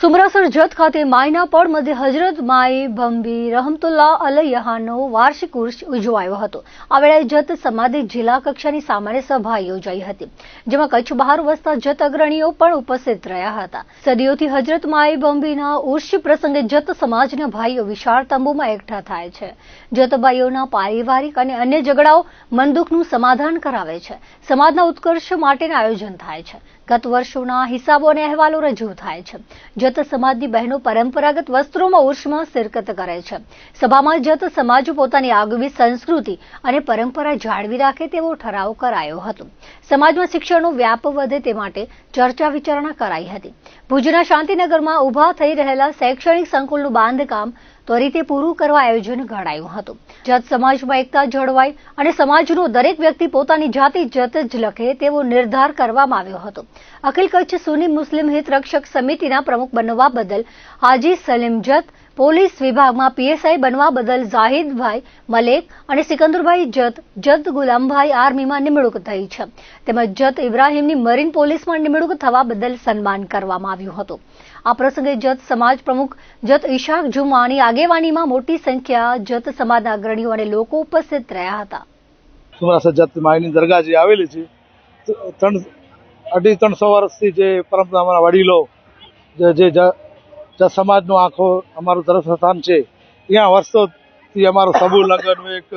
સુમરાસર જત ખાતે માયના પડ મધ્ય હજરત માઈ ભંભી રહમતુલ્લા અલયહાનો વાર્ષિક ઉર્ષ ઉજવાયો હતો. આ વેળાએ જત સમાધિ જિલ્લા કક્ષાની સામાન્ય સભા યોજાઈ હતી, જેમાં કચ્છ બહાર વસતા જત અગ્રણીઓ પણ ઉપસ્થિત રહ્યા હતા. સદીઓથી હજરત માઈ ભંભીના ઉર્ષ પ્રસંગે જત સમાજના ભાઈઓ વિશાળ તંબુમાં એકઠા થાય છે. જતભાઈઓના પારિવારિક અને અન્ય ઝઘડાઓ મનદુખનું સમાધાન કરાવે છે. સમાજના ઉત્કર્ષ માટેનું આયોજન થાય છે. ગત વર્ષોના હિસાબો અને અહેવાલો રજૂ થાય છે. જત સમાજની બહેનો પરંપરાગત વસ્ત્રોમાં ઉર્ષમાં શિરકત કરે છે. સભામાં જત સમાજ પોતાની આગવી સંસ્કૃતિ અને પરંપરા જાળવી રાખે તેવો ઠરાવ કરાયો હતો. સમાજમાં શિક્ષણનો વ્યાપ વધે તે માટે ચર્ચા વિચારણા કરાઈ હતી. ભુજના શાંતિનગરમાં ઊભા થઈ રહેલા શૈક્ષણિક સંકુલનું બાંધકામ ત્વરિતે પૂરું કરવા આયોજન ઘડાયું હતું. જત સમાજમાં એકતા જળવાય અને સમાજનો દરેક વ્યક્તિ પોતાની જાતિ, જત જ લખે તેવો નિર્ધાર કરવામાં આવ્યો હતો. અખિલ કચ્છ સુની મુસ્લિમ હિત રક્ષક સમિતિના પ્રમુખ બનવા બદલ હાજી સલીમ જત પોલીસ વિભાગમાં પીએસઆઈ બનવા બદલ ઝાહિદભાઈ મલેક અને સિકંદરભાઈ જત જત ગુલામભાઈ આર્મીમાં નિમણૂક થઈ છે. તેમજ જત ઇબ્રાહીમની મરીન પોલીસમાં નિમણૂક થવા બદલ સન્માન કરવામાં આવ્યું હતું. આ પ્રસંગે જત સમાજ પ્રમુખ જત ઈશાક જુમાની આગેવાનીમાં મોટી સંખ્યા જત સમાજના અગ્રણીઓ અને લોકો ઉપસ્થિત રહ્યા હતા. દરગાહ આવેલી છે અઢી ત્રણસો વર્ષથી જે પરંપરા અમારા વડીલો જે જે જ જ સમાજનો આખો અમારું ધર્મસ્થાન છે, ત્યાં વર્ષોથી અમારું સમૂહ લગ્નનું એક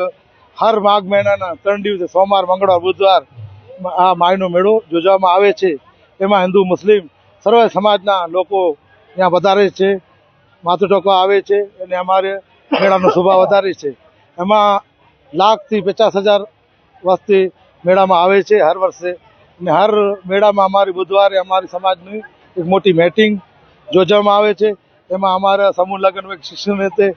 હર માઘ મહિનાના ત્રણ દિવસે, સોમવાર, મંગળવાર, બુધવાર આ માયનો મેળો યોજવામાં આવે છે. એમાં હિન્દુ, મુસ્લિમ સર્વ સમાજના લોકો ત્યાં વધારે છે માથું ટોકો આવે છે અને અમારે મેળાનો શોભા વધારે છે. એમાં લાખથી પચાસ હજાર વસ્તી મેળામાં આવે છે હર વર્ષે. અને હર મેળામાં અમારી બુધવારે અમારી સમાજની એક મોટી મીટિંગ યોજવામાં આવે છે, એમાં અમારા સમૂહ લગ્ન શિક્ષણ રીતે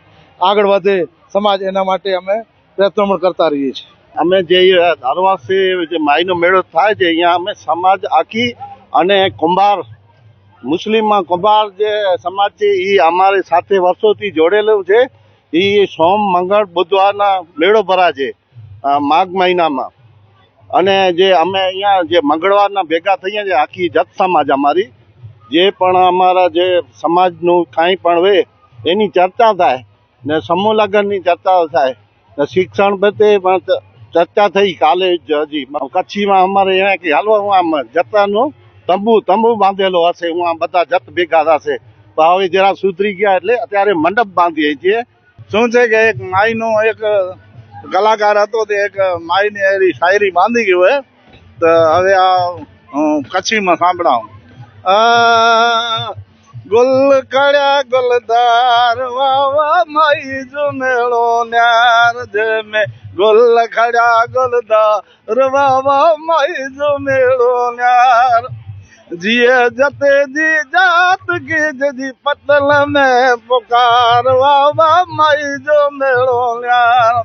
આગળ વધે, સમાજ એના માટે અમે પ્રયત્નો પણ કરતા રહીએ છીએ. અમે જે ધારવાસી જે માઈનો મેળો થાય છે, અહીંયા અમે સમાજ આખી અને કુંભાર, મુસ્લિમમાં કુંભાર જે સમાજ છે, એ અમારી સાથે વર્ષોથી જોડેલું છે. એ સોમ, મંગળ, બુધવારના મેળો ભરાય છે માઘ મહિનામાં. અને જે અમે અહીંયા જે મંગળવારના ભેગા થઈએ છીએ, આખી જત સમાજ અમારી. જે પણ અમારા જે સમાજનું કાંઈ પણ હોય એની ચર્ચા થાય, ને સમૂહ લગ્નની ચર્ચા થાય, ને શિક્ષણ પ્રત્યે પણ ચર્ચા થઈ કાલે જ હજી. કચ્છીમાં અમારે એને કે હાલો હું આમ જતાનું તંબુ તંબુ બાંધેલો હશે, હું આમ બધા જત ભેગા થશે. પણ હવે જરા સુધરી ગયા એટલે અત્યારે મંડપ બાંધીએ છીએ. શું છે કે એક માયનો એક કલાકાર હતો તે એક એરી શાયરી બાંધી ગયો હે. તો હવે આ કચ્છીમાં સાંભળાવું. गुल कड़ा गुलदार वावा माई जो मेड़ो में। गुल कड़ा गुलदार वावा माई जो मेड़ो न्यार। जीअ जते जी जात की पतल में पुकार वावा माई जो मेड़ो न्यार।